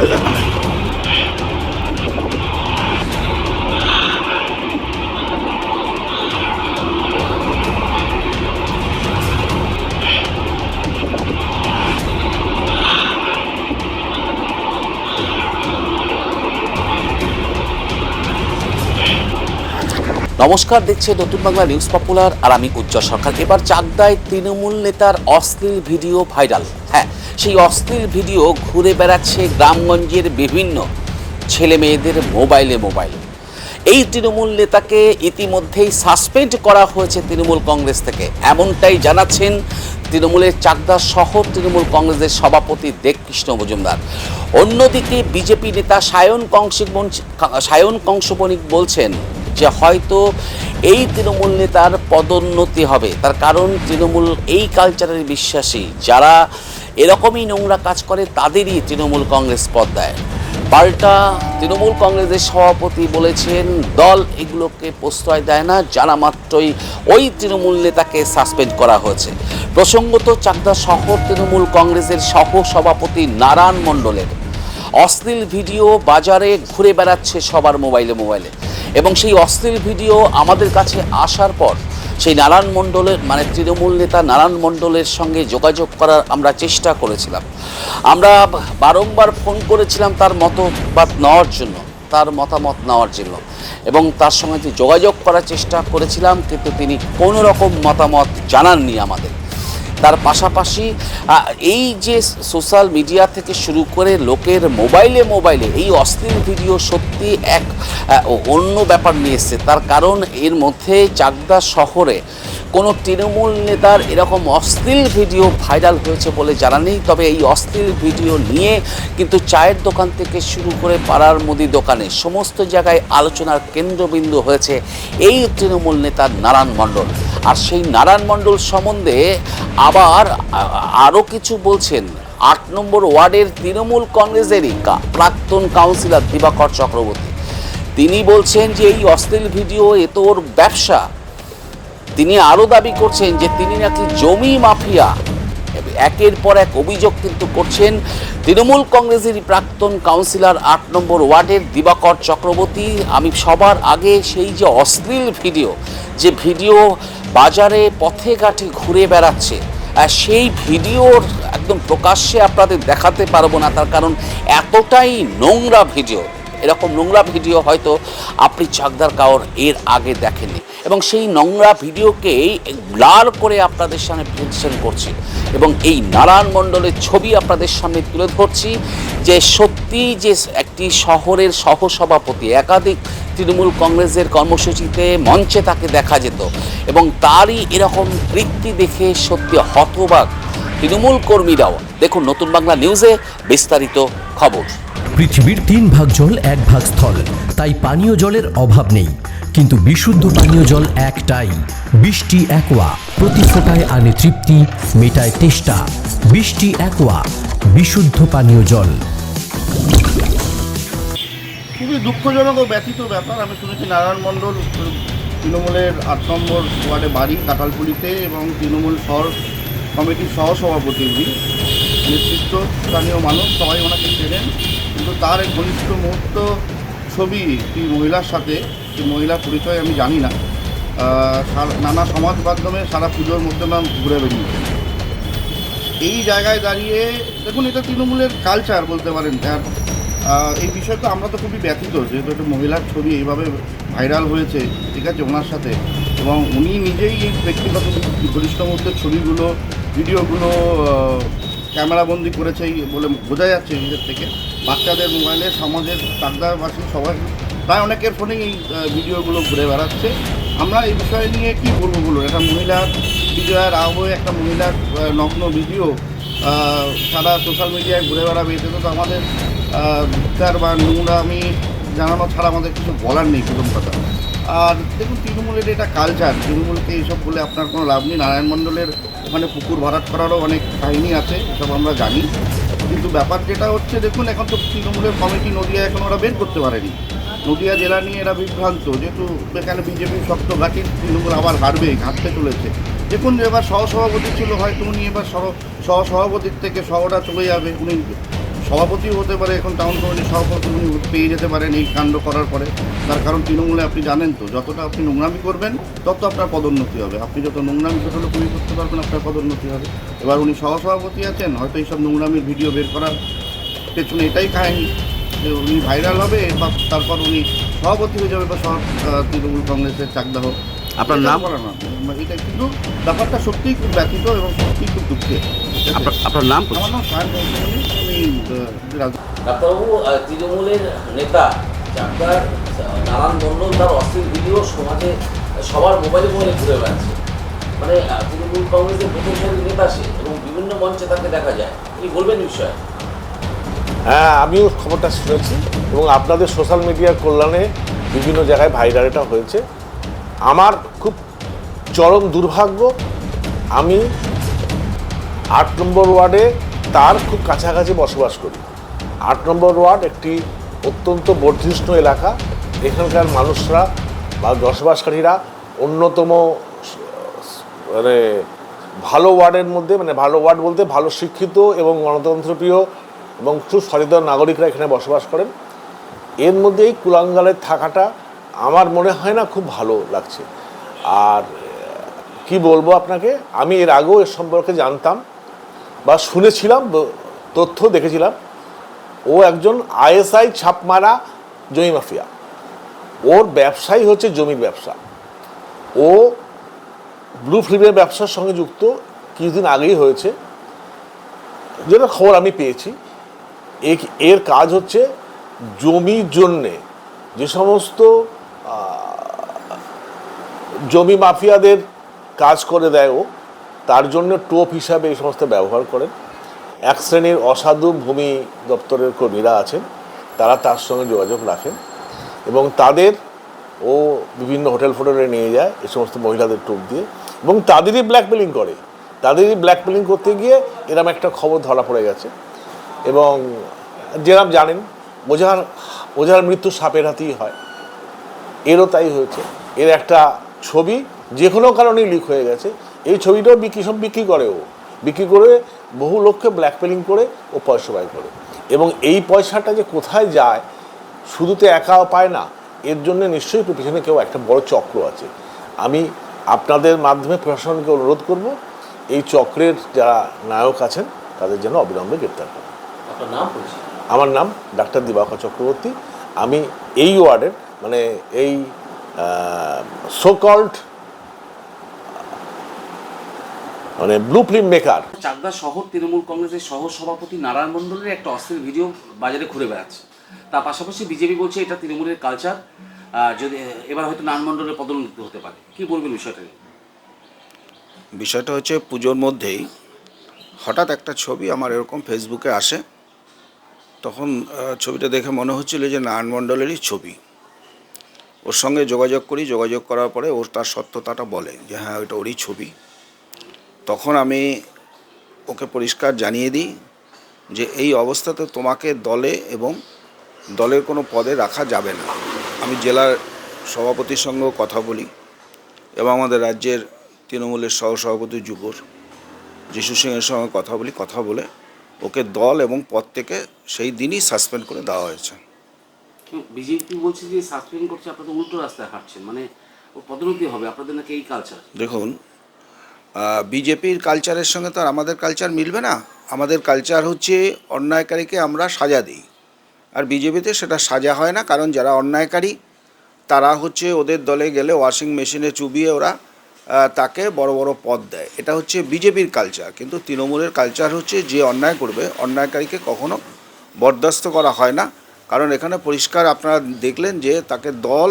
নমস্কার দেখছে নতুন বাংলা নিউজ পপুলার আর আমি উজ্জ্বল সরকার। এবার চাকদায় তৃণমূল নেতার অশ্লীল ভিডিও ভাইরাল। হ্যাঁ সেই অশ্লীল ভিডিও ঘুরে বেড়াচ্ছে গ্রামগঞ্জের বিভিন্ন ছেলে মেয়েদের মোবাইলে মোবাইলে। এই তৃণমূল নেতাকে ইতিমধ্যেই সাসপেন্ড করা হয়েছে তৃণমূল কংগ্রেস থেকে। এমনটাই জানাচ্ছেন তৃণমূলের চাকদা শহর তৃণমূল কংগ্রেসের সভাপতি দেব কৃষ্ণ মজুমদার। অন্যদিকে বিজেপি নেতা সায়ন কংসিক সায়ন কংসবণিক বলছেন যে হয়তো এই তৃণমূল নেতার পদোন্নতি হবে। তার কারণ তৃণমূল এই কালচারের বিশ্বাসী। যারা এরকমই নোংরা কাজ করে তাদেরই তৃণমূল কংগ্রেস পদ দেয় পাল্টা তৃণমূল কংগ্রেসের সভাপতি বলেছেন, দল এগুলোকে প্রশ্রয় দেয় না জানা মাত্রই ওই তৃণমূল নেতাকে সাসপেন্ড করা হয়েছে। প্রসঙ্গত চাকদা শহর তৃণমূল কংগ্রেসের সহ সভাপতি নারায়ণ মণ্ডলের। অশ্লীল ভিডিও বাজারে ঘুরে বেড়াচ্ছে সবার মোবাইলে মোবাইলে। এবং সেই অশ্লীল ভিডিও আমাদের কাছে আসার পর সেই নারায়ণ মণ্ডলের মানে তৃণমূল নেতা নারায়ণ মণ্ডলের সঙ্গে যোগাযোগ করার আমরা চেষ্টা করেছিলাম। আমরা বারংবার ফোন করেছিলাম তার মতবাদ নেওয়ার জন্য, তার মতামত নেওয়ার জন্য। এবং তার সঙ্গে যোগাযোগ করার চেষ্টা করেছিলাম, কিন্তু তিনি কোনো রকম মতামত জানাননি আমাদের। তার পাশাপাশি এই যে সোশ্যাল মিডিয়া থেকে শুরু করে লোকের মোবাইলে মোবাইলে এই অশ্লীল ভিডিও সত্যি এক অন্য ব্যাপার নিয়ে এসছে। তার কারণ এর মধ্যে চাকদা শহরে কোনো তৃণমূল নেতার এরকম অশ্লীল ভিডিও ভাইরাল হয়েছে বলে জানা নেই। তবে এই অশ্লীল ভিডিও নিয়ে কিন্তু চায়ের দোকান থেকে শুরু করে পাড়ার মুদি দোকানে সমস্ত জায়গায় আলোচনার কেন্দ্রবিন্দু হয়েছে এই তৃণমূল নেতার নারায়ণ মণ্ডল। আর সেই নারায়ণ মণ্ডল সম্বন্ধে আবার আরও কিছু বলছেন। আট নম্বর ওয়ার্ডের তৃণমূল কংগ্রেসেরই প্রাক্তন কাউন্সিলর দিবাকর চক্রবর্তী। তিনি বলছেন যে এই অশ্লীল ভিডিও, এ তো ওর ব্যবসা। তিনি আরও দাবি করছেন যে তিনি নাকি জমি মাফিয়া। একের পর এক অভিযোগ কিন্তু করছেন তৃণমূল কংগ্রেসের প্রাক্তন কাউন্সিলর আট নম্বর ওয়ার্ডের দিবাকর চক্রবর্তী। আমি সবার আগে সেই যে অশ্লীল ভিডিও, যে ভিডিও বাজারে পথে ঘাটে ঘুরে বেড়াচ্ছে সেই ভিডিওর একদম প্রকাশ্যে আপনাদের দেখাতে পারব না, তার কারণ এতটাই নোংরা ভিডিও। এরকম নোংরা ভিডিও হয়তো আপনি চাকদার কাওর এর আগে দেখেননি। এবং সেই নোংরা ভিডিওকেই ব্লার করে আপনাদের সামনে প্রেজেন্টেশন করছি। এবং এই নারায়ণ মণ্ডলের ছবি আপনাদের সামনে তুলে ধরছি যে সত্যি যে একটি শহরের সহসভাপতি, একাধিক তৃণমূল কংগ্রেসের কর্মসূচিতে মঞ্চে তাকে দেখা যেত এবং তারই এরকম কৃত্তি দেখে সত্যি হতবাক তৃণমূল কর্মীরাও। দেখুন নতুন বাংলা নিউজে বিস্তারিত খবর। পৃথিবীর তিন ভাগ জল, এক ভাগ স্থল। তাই পানীয় জলের অভাব নেই। কিন্তু বিশুদ্ধ পানীয় জল একটাই, বৃষ্টি একোয়া। প্রতি ফোটায় আনে তৃপ্তি, মেটায় তেষ্টা। বৃষ্টি একোয়া, বিশুদ্ধ পানীয় জল। দুঃখজনক ও ব্যথিত ব্যাপার। আমি শুনেছি নারায়ণ মণ্ডল, তৃণমূলের আট নম্বর ওয়ার্ডে বাড়ি, কাঁঠালপুলিতে এবং তৃণমূল শহর কমিটির সহসভাপতি উনি। নেতৃত্ব স্থানীয় মানুষ, সবাই ওনাকে চেনেন। কিন্তু তার এক ঘনিষ্ঠ মুহূর্ত ছবি একটি মহিলার সাথে সেই মহিলার পরিচয় আমি জানি না। নানা সমাজ মাধ্যমে সারা পুজোর মধ্যে ম্যাম ঘুরে বেরিয়েছে এই জায়গায় দাঁড়িয়ে, দেখুন, এটা তৃণমূলের কালচার বলতে পারেন। আর আহ, তো আমরা তো খুবই ব্যথিত যেহেতু একটা মহিলার ছবি এইভাবে ভাইরাল হয়েছে ঠিক আছে ওনার সাথে। এবং উনি নিজেই এই ব্যক্তিগত ঘনিষ্ঠ মুহূর্তের ছবিগুলো ভিডিওগুলো ক্যামেরাবন্দি করেছে বলে বোঝা যাচ্ছে নিজের থেকে। বাচ্চাদের মোবাইলে সমাজের চাকদারবাসী সবাই প্রায় অনেকের ফোনেই এই ভিডিওগুলো ঘুরে বেড়াচ্ছে। আমরা এই বিষয় নিয়ে কি বলব বলুন? একটা মহিলার বিজয়ার আবহে একটা মহিলার নগ্ন ভিডিও সারা সোশ্যাল মিডিয়ায় ঘুরে বেড়াবে এতে তো আমাদের আহ, বা নোংরা আমি জানানো ছাড়া আমাদের কিছু বলার নেই প্রথম কথা। আর দেখুন তৃণমূলের এটা কালচার তৃণমূলকে এইসব বলে আপনার কোনো লাভ নেই। নারায়ণ মণ্ডলের ওখানে পুকুর ভরাট করারও অনেক কাহিনী আছে এসব আমরা জানি। কিন্তু ব্যাপার যেটা হচ্ছে দেখুন এখন তো তৃণমূলের কমিটি নদিয়া এখন ওরা বের করতে পারেনি। নদিয়া জেলা নিয়ে এরা বিভ্রান্ত যেহেতু এখানে বিজেপি শক্ত ঘাটির তৃণমূল আবার হারবে ঘাটতে চলেছে। দেখুন এবার সহসভাপতি ছিল হয়তো উনি এবার সহ সহসভাপতির থেকে সহটা চলে যাবে উনি সভাপতিও হতে পারে এখন টাউন কমিটির সভাপতি উনি পেয়ে যেতে পারেন এই কাণ্ড করার পরে। তার কারণ তৃণমূলে আপনি জানেন তো যতটা আপনি নোংরামি করবেন তত আপনার পদোন্নতি হবে। আপনি যত নোংরামি যত তুমি করতে পারবেন আপনার পদোন্নতি হবে। এবার উনি সহসভাপতি আছেন হয়তো এইসব নোংরামির ভিডিও বের করার পেছনে এটাই কাহিনী যে উনি ভাইরাল হবে বা তারপর উনি সভাপতি হয়ে যাবে বা সহ তৃণমূল কংগ্রেসের চাকদা হোক আপনার নাম? এটা কিন্তু ব্যাপারটা সত্যিই খুব ব্যথিত এবং সত্যিই খুব দুঃখের। আপনার আপনার নাম ডাক্তারবাবু তৃণমূলের নেতা ডাক্তার নারায়ণ মণ্ডল তার অশ্লীল ভিডিও সমাজে সবার মোবাইলে মোবাইলে ঘুরে বেড়াচ্ছে। মানে তৃণমূল কংগ্রেসের প্রথম সারির নেতা সে এবং বিভিন্ন মঞ্চে তাকে দেখা যায়। কি বলবেন বিষয়ে? হ্যাঁ আমিও খবরটা শুনেছি এবং আপনাদের সোশ্যাল মিডিয়ার কল্যাণে বিভিন্ন জায়গায় ভাইরাল এটা হয়েছে। আমার খুব চরম দুর্ভাগ্য আমি আট নম্বর ওয়ার্ডে তার খুব কাছাকাছি বসবাস করি। আট নম্বর ওয়ার্ড একটি অত্যন্ত বর্ধিষ্ণু এলাকা। এখানকার মানুষরা বা বসবাসকারীরা অন্যতম মানে ভালো ওয়ার্ডের মধ্যে মানে ভালো ওয়ার্ড বলতে ভালো শিক্ষিত এবং গণতন্ত্রপ্রিয় এবং খুব সচেতন নাগরিকরা এখানে বসবাস করেন। এর মধ্যে এই কুলাঙ্গালের থাকাটা আমার মনে হয় না খুব ভালো লাগছে। আর কি বলব আপনাকে? আমি এর আগেও এর সম্পর্কে জানতাম। বা শুনেছিলাম তথ্য দেখেছিলাম, ও একজন আইএসআই ছাপমারা জমি মাফিয়া। ওর ব্যবসাই হচ্ছে জমির ব্যবসা। ও ব্লু ফিল্মের ব্যবসার সঙ্গে যুক্ত, কিছুদিন আগেই হয়েছে। যেটা খবর আমি পেয়েছি এর কাজ হচ্ছে জমির জন্যে যে সমস্ত জমি মাফিয়াদের কাজ করে দেয় ও তার জন্য টোপ হিসাবে এই সমস্ত ব্যবহার করেন। এক শ্রেণির অসাধু ভূমি দপ্তরের কর্মীরা আছেন, তারা তার সঙ্গে যোগাযোগ রাখেন এবং তাদের ও বিভিন্ন হোটেল ফোটেলে নিয়ে যায় এই সমস্ত মহিলাদের টোপ দিয়ে এবং তাদেরই ব্ল্যাকমেলিং করে। তাদেরই ব্ল্যাকমেলিং করতে গিয়ে এরম একটা খবর ধরা পড়ে গেছে এবং যেরকম জানেন, ওঝার ওঝার মৃত্যু সাপের হাতেই হয়। এরও তাই হয়েছে। এর একটা ছবি যে কোনো কারণেই লিক হয়ে গেছে। এই ছবিটাও বিক্রি সব বিক্রি করে ও। বিক্রি করে বহু লোককে ব্ল্যাকমেলিং করে ও পয়সা ব্যয় করে। এবং এই পয়সাটা যে কোথায় যায় শুধু তো একা পায় না এর জন্য নিশ্চয়ই তো পিছনে কেউ একটা বড় চক্র আছে। আমি আপনাদের মাধ্যমে প্রশাসনকে অনুরোধ করব এই চক্রের যারা নায়ক আছেন তাদের যেন অবিলম্বে গ্রেপ্তার করে আপনার নাম পরিচয়? আমার নাম ডাক্তার দিবাকর চক্রবর্তী। আমি এই ওয়ার্ডের মানে এই সোকল্ড মানে ব্লু ফিল্ম মেকার চাকদা শহর তৃণমূল কংগ্রেসের সহ সভাপতি নারায়ণ মণ্ডলের একটা অশ্লীল ভিডিও বাজারে ঘুরে বেড়াচ্ছে। তার পাশাপাশি বিজেপি বলছে এটা তৃণমূলের কালচার যদি এবার হয়তো নারায়ণ মণ্ডলের পদোন্নতি হতে পারে। কি বলবেন বিষয়টা বিষয়টা হচ্ছে পুজোর মধ্যেই হঠাৎ একটা ছবি আমার এরকম ফেসবুকে আসে। তখন ছবিটা দেখে মনে হচ্ছিল যে নারায়ণ মণ্ডলেরই ছবি। ওর সঙ্গে যোগাযোগ করি যোগাযোগ করার পরে ওর তার সত্যতাটা বলে যে হ্যাঁ ওইটা ওরই ছবি। তখন আমি ওকে পরিষ্কার জানিয়ে দিই যে এই অবস্থাতে তোমাকে দলে এবং দলের কোনো পদে রাখা যাবে না। আমি জেলার সভাপতির সঙ্গেও কথা বলি এবং আমাদের রাজ্যের তৃণমূলের সহসভাপতি যুবর যিশু সিংয়ের সঙ্গে কথা বলি কথা বলে ওকে দল এবং পদ থেকে সেই দিনই সাসপেন্ড করে দেওয়া হয়েছে। বিজেপি বলছে যে সাসপেন্ড করছে আপনাদের উল্টো রাস্তায় হাঁটছেন মানে পদোন্নতি হবে আপনাদের নাকি এই কালচার দেখুন বিজেপির কালচারের সঙ্গে তো আর আমাদের কালচার মিলবে না। আমাদের কালচার হচ্ছে অন্যায়কারীকে আমরা সাজা দিই। আর বিজেপিতে সেটা সাজা হয় না, কারণ যারা অন্যায়কারী, তারা হচ্ছে ওদের দলে গেলে ওয়াশিং মেশিনে চুবিয়ে ওরা তাকে বড় বড় পদ দেয়। এটা হচ্ছে বিজেপির কালচার কিন্তু তৃণমূলের কালচার হচ্ছে যে অন্যায় করবে, অন্যায়কারীকে কখনো বরদাস্ত করা হয় না। কারণ এখানে পরিষ্কার আপনারা দেখলেন যে তাকে দল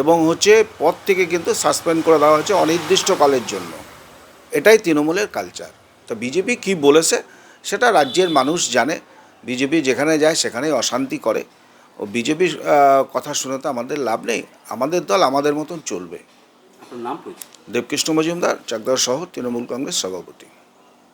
এবং হচ্ছে পদ থেকে কিন্তু সাসপেন্ড করে দেওয়া হয়েছে অনির্দিষ্টকালের জন্য। এটাই তৃণমূলের কালচার তো বিজেপি কি বলেছে সেটা রাজ্যের মানুষ জানে। বিজেপি যেখানে যায় সেখানেই অশান্তি করে। ও বিজেপির কথা শুনে তো আমাদের লাভ নেই। আমাদের দল আমাদের মতন চলবে। নাম দেবকৃষ্ণ মজুমদার চাকদার সহ তৃণমূল কংগ্রেস সভাপতি।